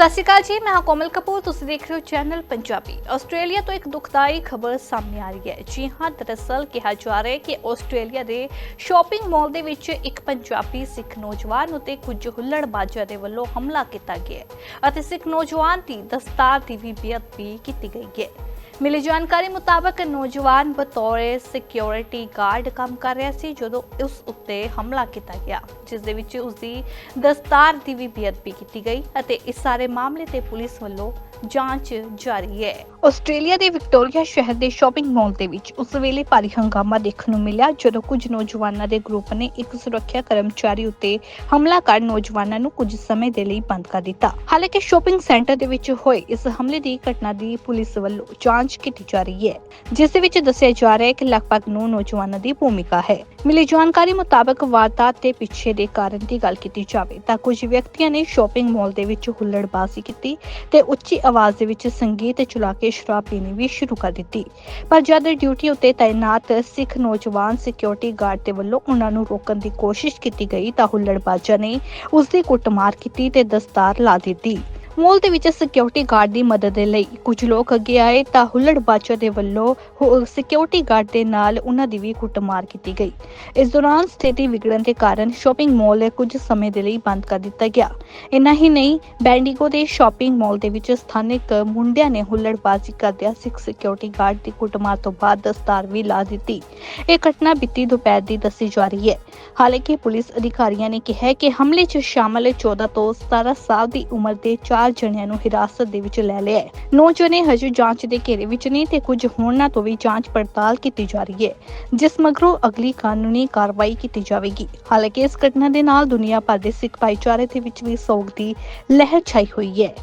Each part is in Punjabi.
ਸਤਿ ਸ਼੍ਰੀ ਅਕਾਲ ਜੀ, ਮੈਂ ਹਾਂ ਕੋਮਲ ਕਪੂਰ, ਤੁਸੀਂ ਦੇਖ ਰਹੇ ਹੋ ਚੈਨਲ ਪੰਜਾਬੀ। ਆਸਟ੍ਰੇਲੀਆ ਤੋਂ ਇੱਕ ਦੁਖਦਾਈ ਖਬਰ ਸਾਹਮਣੇ ਆ ਰਹੀ ਹੈ। ਜੀ ਹਾਂ, ਦਰਅਸਲ ਕਿਹਾ ਜਾ ਰਿਹਾ ਹੈ ਕਿ ਆਸਟ੍ਰੇਲੀਆ ਦੇ ਸ਼ਾਪਿੰਗ ਮਾਲ ਦੇ ਵਿੱਚ ਇੱਕ ਪੰਜਾਬੀ ਸਿੱਖ ਨੌਜਵਾਨ ਉਤੇ ਕੁਝ ਹੁੱਲੜਬਾਜ਼ਾਂ ਦੇ ਵੱਲੋਂ ਹਮਲਾ ਕੀਤਾ ਗਿਆ ਅਤੇ ਸਿੱਖ ਨੌਜਵਾਨ ਦੀ ਦਸਤਾਰ ਦੀ ਵੀ ਬੇਅਦਬੀ ਕੀਤੀ ਗਈ ਹੈ। ਮਿਲੀ ਜਾਣਕਾਰੀ ਮੁਤਾਬਕ ਨੌਜਵਾਨ ਬਤੌਰ ਸਿਕਿਉਰਿਟੀ ਗਾਰਡ ਕੰਮ ਕਰ ਰਿਹਾ ਸੀ, ਜਦੋਂ ਉਸ ਉੱਤੇ ਹਮਲਾ ਕੀਤਾ ਗਿਆ, ਜਿਸ ਦੇ ਵਿੱਚ ਉਸ ਦੀ ਦਸਤਾਰ ਦੀ ਵੀ ਬੇਅਦਬੀ ਕੀਤੀ ਗਈ ਅਤੇ ਇਸ ਸਾਰੇ ਮਾਮਲੇ ਤੇ ਪੁਲਿਸ ਵੱਲੋਂ ਜਾਂਚ ਜਾਰੀ ਹੈ। ਆਸਟ੍ਰੇਲੀਆ ਦੇ ਵਿਕਟੋਰੀਆ ਸ਼ਹਿਰ ਦੇ ਸ਼ਾਪਿੰਗ ਮਾਲ ਦੇ ਵਿੱਚ ਉਸ ਵੇਲੇ ਭਾਰੀ ਹੰਗਾਮਾ ਦੇਖਣ ਨੂੰ ਮਿਲਿਆ, ਜਦੋਂ ਕੁਝ ਨੌਜਵਾਨਾਂ ਦੇ ਗਰੁੱਪ ਨੇ ਇੱਕ ਸੁਰੱਖਿਆ ਕਰਮਚਾਰੀ ਉੱਤੇ ਹਮਲਾ ਕਰ ਨੌਜਵਾਨਾਂ ਨੂੰ ਕੁਝ ਸਮੇਂ ਦੇ ਲਈ ਬੰਦ ਕਰ ਦਿੱਤਾ। ਹਾਲਾਂਕਿ ਸ਼ਾਪਿੰਗ ਸੈਂਟਰ ਦੇ ਵਿੱਚ ਹੋਏ ਇਸ ਹਮਲੇ ਦੀ ਘਟਨਾ ਦੀ ਪੁਲਿਸ ਵੱਲੋਂ ਜਾਂਚ ਕੀਤੀ ਜਾ ਰਹੀ ਹੈ, ਜਿਸ ਦੇ ਵਿੱਚ ਦੱਸਿਆ ਜਾ ਰਿਹਾ ਹੈ ਕਿ ਲਗਭਗ 9 ਨੌਜਵਾਨਾਂ ਦੀ ਭੂਮਿਕਾ ਹੈ। ਮਿਲੀ ਜਾਣਕਾਰੀ ਮੁਤਾਬਕ ਵਾਰਦਾਤ ਦੇ ਪਿੱਛੇ ਦੇ ਕਾਰਨ ਦੀ ਗੱਲ ਕੀਤੀ ਜਾਵੇ ਤਾਂ ਕੁਝ ਵਿਅਕਤੀਆਂ ਨੇ ਸ਼ਾਪਿੰਗ ਮਾਲ ਦੇ ਵਿੱਚ ਹੁੱਲੜਬਾਜ਼ੀ ਕੀਤੀ ਤੇ ਉੱਚੀ ਆਵਾਜ਼ ਦੇ ਵਿੱਚ ਸੰਗੀਤ ਚਲਾ ਕੇ ਸ਼ਰਾਬ ਪੀਣੀ ਵੀ ਸ਼ੁਰੂ ਕਰ ਦਿੱਤੀ। ਪਰ ਜਦ ਡਿਊਟੀ ਉੱਤੇ ਤਾਇਨਾਤ ਸਿੱਖ ਨੌਜਵਾਨ ਸਿਕਿਉਰਿਟੀ ਗਾਰਡ ਦੇ ਵੱਲੋਂ ਉਹਨਾਂ ਨੂੰ ਰੋਕਣ ਦੀ ਕੋਸ਼ਿਸ਼ ਕੀਤੀ ਗਈ ਤਾਂ ਹੁੱਲੜਬਾਜ਼ਾਂ ਨੇ ਉਸ ਦੀ ਕੁੱਟਮਾਰ ਕੀਤੀ ਤੇ ਦਸਤਾਰ ਲਾ ਦਿੱਤੀ। ਮੋਲ ਦੇ ਵਿੱਚ ਸਿਕਿਉਰਿਟੀ ਗਾਰਡ ਦੀ ਮਦਦ ਦੇ ਲਈ। ਕੁਝ ਲੋਕ ਅੱਗੇ ਆਏ ਤਾਂ ਹੁੱਲੜਬਾਜ਼ਾਂ ਦੇ ਵੱਲੋਂ ਸਿਕਿਉਰਿਟੀ ਗਾਰਡ ਦੇ ਨਾਲ ਉਹਨਾਂ ਦੀ ਵੀ ਕੁੱਟਮਾਰ ਕੀਤੀ ਗਈ। ਇਸ ਦੌਰਾਨ ਸਥਿਤੀ ਵਿਗੜਨ ਦੇ ਕਾਰਨ ਸ਼ਾਪਿੰਗ ਮਾਲ ਕੁਝ ਸਮੇਂ ਦੇ ਲਈ ਬੰਦ ਕਰ ਦਿੱਤਾ ਗਿਆ। ਇੰਨਾ ਹੀ ਨਹੀਂ, ਬੈਂਡੀਗੋ ਦੇ ਸ਼ਾਪਿੰਗ ਮਾਲ ਦੇ ਵਿੱਚ ਸਥਾਨਕ ਮੁੰਡਿਆਂ ਨੇ ਹੁੱਲੜਬਾਜ਼ੀ ਕਰਦਿਆਂ ਸਿੱਖ ਸਿਕਿਉਰਿਟੀ ਗਾਰਡ ਦੀ ਕੁੱਟਮਾਰ ਤੋਂ ਬਾਅਦ ਦਸਤਾਰ ਵੀ ਲਾ ਦਿੱਤੀ। ਇਹ ਘਟਨਾ ਬੀਤੀ ਦੁਪਹਿਰ ਦੀ ਦੱਸੀ ਜਾ ਰਹੀ ਹੈ। ਹਾਲਾਂਕਿ ਪੁਲਿਸ ਅਧਿਕਾਰੀਆਂ ਨੇ ਕਿਹਾ ਕਿ ਹਮਲੇ 'ਚ ਸ਼ਾਮਲ 14 ਤੋਂ 17 ਸਾਲ ਦੀ ਉਮਰ ਦੇ ਚਾਰ ਜਣਿਆਂ ਨੂੰ ਹਿਰਾਸਤ ਦੇ ਵਿੱਚ ਲੈ ਲਿਆ ਹੈ। ਨੌ ਜਣੇ ਹਜੇ ਜਾਂਚ ਦੇ ਘੇਰੇ ਵਿੱਚ ਨੇ ਤੇ ਕੁਝ ਹੋਰਨਾਂ ਤੋਂ ਵੀ ਜਾਂਚ ਪੜਤਾਲ ਕੀਤੀ ਜਾ ਰਹੀ ਹੈ, ਜਿਸ ਮਗਰੋਂ ਅਗਲੀ ਕਾਨੂੰਨੀ ਕਾਰਵਾਈ ਕੀਤੀ ਜਾਵੇਗੀ। ਹਾਲਾਂਕਿ ਇਸ ਘਟਨਾ ਦੇ ਨਾਲ ਦੁਨੀਆ ਭਰ ਦੇ ਸਿੱਖ ਭਾਈਚਾਰੇ ਦੇ ਵਿੱਚ ਵੀ ਸੋਗ ਦੀ ਲਹਿਰ ਛਾਈ ਹੋਈ ਹੈ।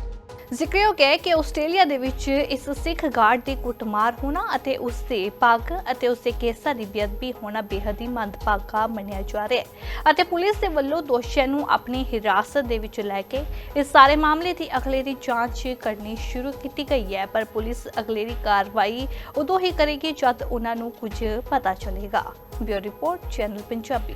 ਜ਼ਿਕਰਯੋਗ ਹੈ ਕਿ ਆਸਟ੍ਰੇਲੀਆ ਦੇ ਵਿੱਚ ਇਸ ਸਿੱਖ ਗਾਰਡ ਦੀ ਕੁੱਟਮਾਰ ਹੋਣਾ ਅਤੇ ਉਸ ਦੇ ਪੱਗ ਅਤੇ ਉਸ ਦੇ ਕੇਸਾਂ ਦੀ ਬੇਅਦਬੀ ਹੋਣਾ ਬੇਹੱਦ ਹੀ ਮੰਦਭਾਗਾ ਮੰਨਿਆ ਜਾ ਰਿਹਾ ਹੈ। ਅਤੇ ਪੁਲਿਸ ਦੇ ਵੱਲੋਂ ਦੋਸ਼ੀਆਂ ਨੂੰ ਆਪਣੀ ਹਿਰਾਸਤ ਦੇ ਵਿੱਚ ਲੈ ਕੇ ਇਸ ਸਾਰੇ ਮਾਮਲੇ ਦੀ ਅਗਲੇਰੀ ਜਾਂਚ ਕਰਨੀ ਸ਼ੁਰੂ ਕੀਤੀ ਗਈ ਹੈ। ਪਰ ਪੁਲਿਸ ਅਗਲੇਰੀ ਕਾਰਵਾਈ ਉਦੋਂ ਹੀ ਕਰੇਗੀ ਜਦ ਉਹਨਾਂ ਨੂੰ ਕੁਝ ਪਤਾ ਚੱਲੇਗਾ। Bureau report, channel Punjabi.